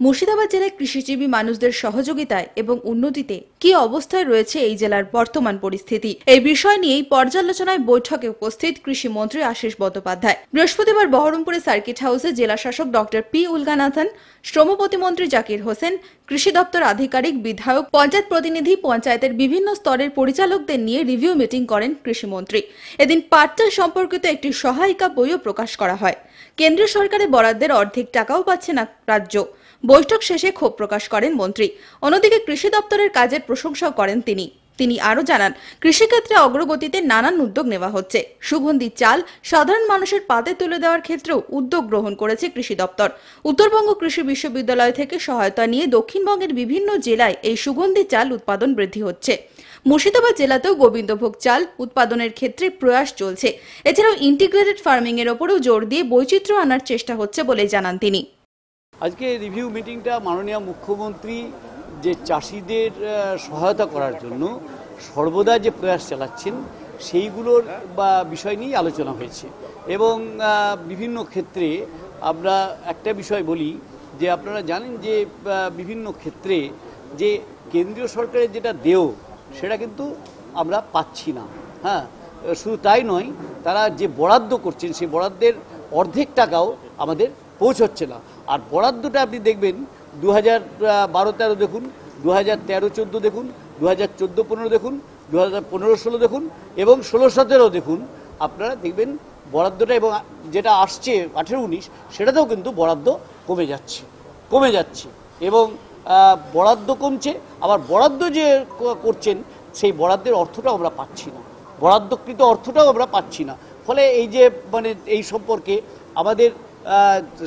মুর্শিদাবাদ জেলায় কৃষিজীবী মানুষদের সহযোগিতায় এবং উন্নতিতে কি অবস্থায় রয়েছে এই জেলার বর্তমান পরিস্থিতি? এই বিষয় নিয়েই পর্যালোচনায় বৈঠকে উপস্থিত কৃষিমন্ত্রী আশিস বন্দ্যোপাধ্যায়। বৃহস্পতিবার বহরমপুরে সার্কিট হাউসে জেলা শাসক ডক্টর পি উলগানাথন, শ্রম প্রতিমন্ত্রী জাকির হোসেন, কৃষি দপ্তর আধিকারিক, বিধায়ক, পঞ্চায়েত প্রতিনিধি, পঞ্চায়েতের বিভিন্ন স্তরের পরিচালকদের নিয়ে রিভিউ মিটিং করেন কৃষিমন্ত্রী এদিন পাট চাষ সম্পর্কিত একটি সহায়িকা বইও প্রকাশ করা হয়। কেন্দ্রীয় সরকারের বরাদ্দের অর্ধেক টাকাও পাচ্ছে না রাজ্য। বৈঠক শেষে ক্ষোভ প্রকাশ করেন মন্ত্রী। অন্যদিকে কৃষি দপ্তরের কাজের প্রশংসাও করেন তিনি। তিনি আরও জানান, কৃষিক্ষেত্রে অগ্রগতিতে নানান উদ্যোগ নেওয়া হচ্ছে। সুগন্ধি চাল সাধারণ মানুষের পাতে তুলে দেওয়ার ক্ষেত্রেও উদ্যোগ গ্রহণ করেছে কৃষি দপ্তর। উত্তরবঙ্গ কৃষি বিশ্ববিদ্যালয় থেকে সহায়তা নিয়ে দক্ষিণবঙ্গের বিভিন্ন জেলায় এই সুগন্ধি চাল উৎপাদন বৃদ্ধি হচ্ছে। মুর্শিদাবাদ জেলাতেও গোবিন্দভোগ চাল উৎপাদনের ক্ষেত্রে প্রয়াস চলছে। এছাড়াও ইন্টিগ্রেটেড ফার্মিং এর ওপরেও জোর দিয়ে বৈচিত্র্য আনার চেষ্টা হচ্ছে বলে জানান তিনি। আজকে রিভিউ মিটিংটা মাননীয় মুখ্যমন্ত্রী যে চাষিদের সহায়তা করার জন্য সর্বদা যে প্রয়াস চালাচ্ছেন, সেইগুলোর, বা, বিষয় নিয়েই আলোচনা হয়েছে। এবং বিভিন্ন ক্ষেত্রে আমরা একটা বিষয় বলি যে আপনারা জানেন যে বিভিন্ন ক্ষেত্রে যে কেন্দ্রীয় সরকারের যেটা দেয় সেটা কিন্তু আমরা পাচ্ছি না। হ্যাঁ শুধু তাই নয়, তারা যে বরাদ্দ করছেন, সেই বরাদ্দের অর্ধেক টাকাও আমাদের পৌঁছচ্ছে না। আর বরাদ্দটা আপনি দেখবেন দু হাজার বারো তেরো দেখুন দু হাজার তেরো চোদ্দ দেখুন দু হাজার চোদ্দ পনেরো দেখুন দু হাজার পনেরো ষোলো দেখুন এবং ষোলো সতেরো দেখুন। আপনারা দেখবেন বরাদ্দটা এবং যেটা আসছে আঠেরো উনিশ, সেটাতেও কিন্তু বরাদ্দ কমে যাচ্ছে কমে যাচ্ছে এবং বরাদ্দ কমছে। আবার বরাদ্দ যে করছেন, সেই বরাদ্দের অর্থটাও আমরা পাচ্ছি না। বরাদ্দকৃত অর্থটাও আমরা পাচ্ছি না। ফলে এই যে মানে এই সম্পর্কে আমাদের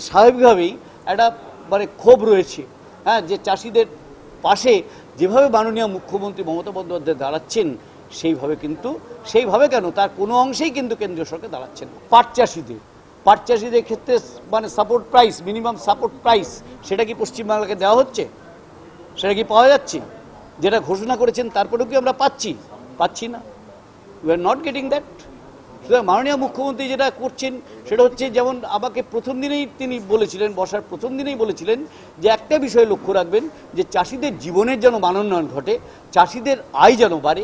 স্বাভাবিকভাবেই একটা মানে ক্ষোভ রয়েছে। হ্যাঁ যে চাষিদের পাশে যেভাবে মাননীয় মুখ্যমন্ত্রী মমতা বন্দ্যোপাধ্যায় দাঁড়াচ্ছেন, সেইভাবে কিন্তু, সেইভাবে কেন? তার কোনো অংশেই কিন্তু কেন্দ্রীয় সরকার দাঁড়াচ্ছেন। পাট চাষিদের পাট চাষিদের ক্ষেত্রে মানে support price minimum support price সেটা কি পশ্চিমবাংলাকে দেওয়া হচ্ছে? সেটা কি পাওয়া যাচ্ছে? যেটা ঘোষণা করেছেন, তারপরেও কি আমরা পাচ্ছি? পাচ্ছি না। We are not getting that সুতরাং মাননীয় মুখ্যমন্ত্রী যেটা করছেন সেটা হচ্ছে যেমন আমাকে প্রথম দিনেই তিনি বলেছিলেন, বসার প্রথম দিনেই বলেছিলেন যে একটা বিষয় লক্ষ্য রাখবেন যে চাষিদের জীবনের যেন মানোন্নয়ন ঘটে, চাষিদের আয় যেন বাড়ে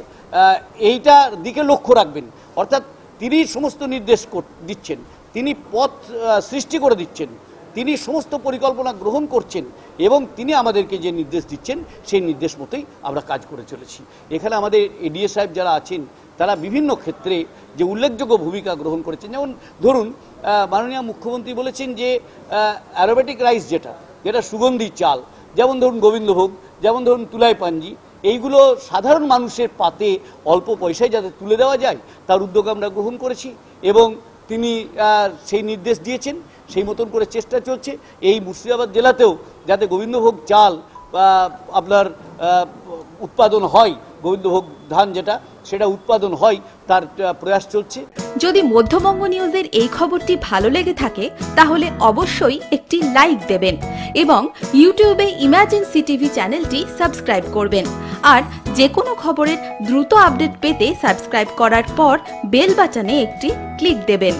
এইটার দিকে লক্ষ্য রাখবেন। অর্থাৎ তিনি সমস্ত নির্দেশ দিচ্ছেন, তিনি পথ সৃষ্টি করে দিচ্ছেন, তিনি সমস্ত পরিকল্পনা গ্রহণ করছেন এবং তিনি আমাদেরকে যে নির্দেশ দিচ্ছেন সেই নির্দেশ মতোই আমরা কাজ করে চলেছি। এখানে আমাদের এডিএ সাহেব যারা আছেন তারা বিভিন্ন ক্ষেত্রে যে উল্লেখযোগ্য ভূমিকা গ্রহণ করেছেন, যেমন ধরুন মাননীয় মুখ্যমন্ত্রী বলেছেন যে অ্যারোবেটিক রাইস যেটা যেটা সুগন্ধি চাল, যেমন ধরুন গোবিন্দভোগ, যেমন ধরুন তুলাই পাঞ্জি এইগুলো সাধারণ মানুষের পাতে অল্প পয়সায় যাতে তুলে দেওয়া যায়, তার উদ্যোগ আমরা গ্রহণ করেছি এবং তিনি সেই নির্দেশ দিয়েছেন, সেই মতন করে চেষ্টা চলছে। এই মুর্শিদাবাদ জেলাতেও যাতে গোবিন্দভোগ চাল আপনার উৎপাদন হয় গোবিন্দভোগ ধান যেটা, সেটা উৎপাদন হয়, তার প্রয়াস চলছে। যদি মধ্যবঙ্গ নিউজের এই খবরটি ভালো লেগে থাকে, তাহলে অবশ্যই একটি লাইক দেবেন এবং ইউটিউবে ইমার্জেন্সি টিভি চ্যানেলটি সাবস্ক্রাইব করবেন। আর যে কোনো খবরের দ্রুত আপডেট পেতে সাবস্ক্রাইব করার পর বেল বাটনে একটি ক্লিক দেবেন।